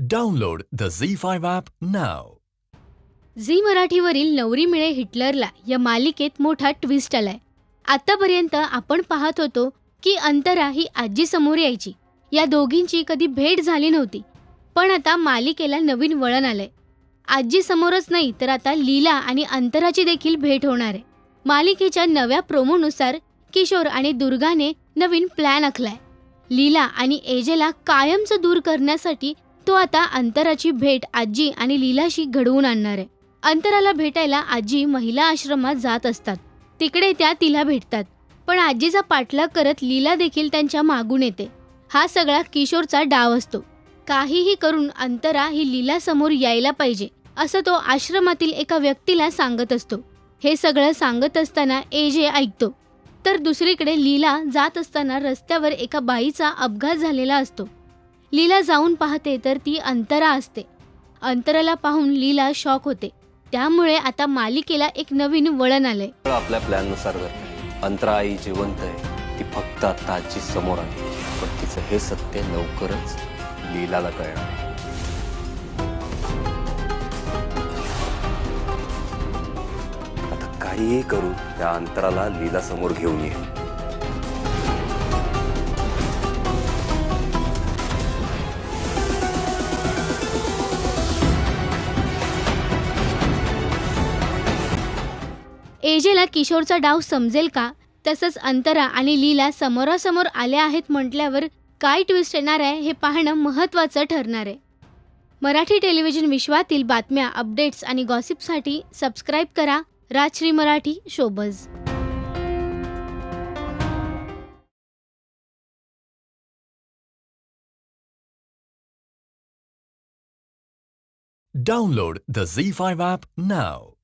Download the Zee Z5 app नाव झी मराठीवरील नवरी मिळे हिटलरला या मालिकेत मोठा ट्विस्ट आलाय. आतापर्यंत आपण पाहत होतो की अंतरा ही आजी समोर यायची. या दोघींची कधी भेट झाली नव्हती पण आता मालिकेला नवीन वळण आलंय. आजी समोरच नाही तर आता लीला आणि अंतराची देखील भेट होणार आहे. मालिकेच्या नव्या प्रोमोनुसार किशोर आणि दुर्गाने नवीन प्लॅन आखलाय. लीला आणि एजेला कायमचं दूर करण्यासाठी तो आता अंतराची भेट आजी आणि लीलाशी घडवून आणणार आहे. अंतराला भेटायला आजी महिला आश्रमात जात असतात. तिकडे त्या तिला भेटतात. पण आजीचा पाठलाग करत लीला देखील त्यांच्या मागून येते. हा सगळा किशोरचा डाव असतो. काहीही करून अंतरा ही लीला समोर यायला पाहिजे असं तो आश्रमातील एका व्यक्तीला सांगत असतो. हे सगळं सांगत असताना एजे ऐकतो. तर दुसरीकडे लीला जात असताना रस्त्यावर एका बाईचा अपघात झालेला असतो. लीला जाऊन पाहते तर ती अंतरा असते. अंतराला पाहून लीला शॉक होते. त्यामुळे आता मालिकेला एक नवीन वळण आले आपल्या प्लॅननुसार अंतरा आई जिवंत आहे ती फक्त आता आजी समोर आली. पण तिचं हे सत्य लवकरच लीलाला कळणार आता काहीही करू त्या अंतराला लीला समोर घेऊन ये. एजेला किशोरचा डाव समजेल का? तसंच अंतरा आणि लीला समोरासमोर आल्या आहेत म्हटल्यावर काय ट्विस्ट येणार आहे हे पाहणं महत्त्वाचं ठरणार आहे. मराठी टेलिव्हिजन विश्वातील बातम्या अपडेट्स आणि गॉसिपसाठी सबस्क्राईब करा Rajshri Marathi showbiz. Download the Z5 app now.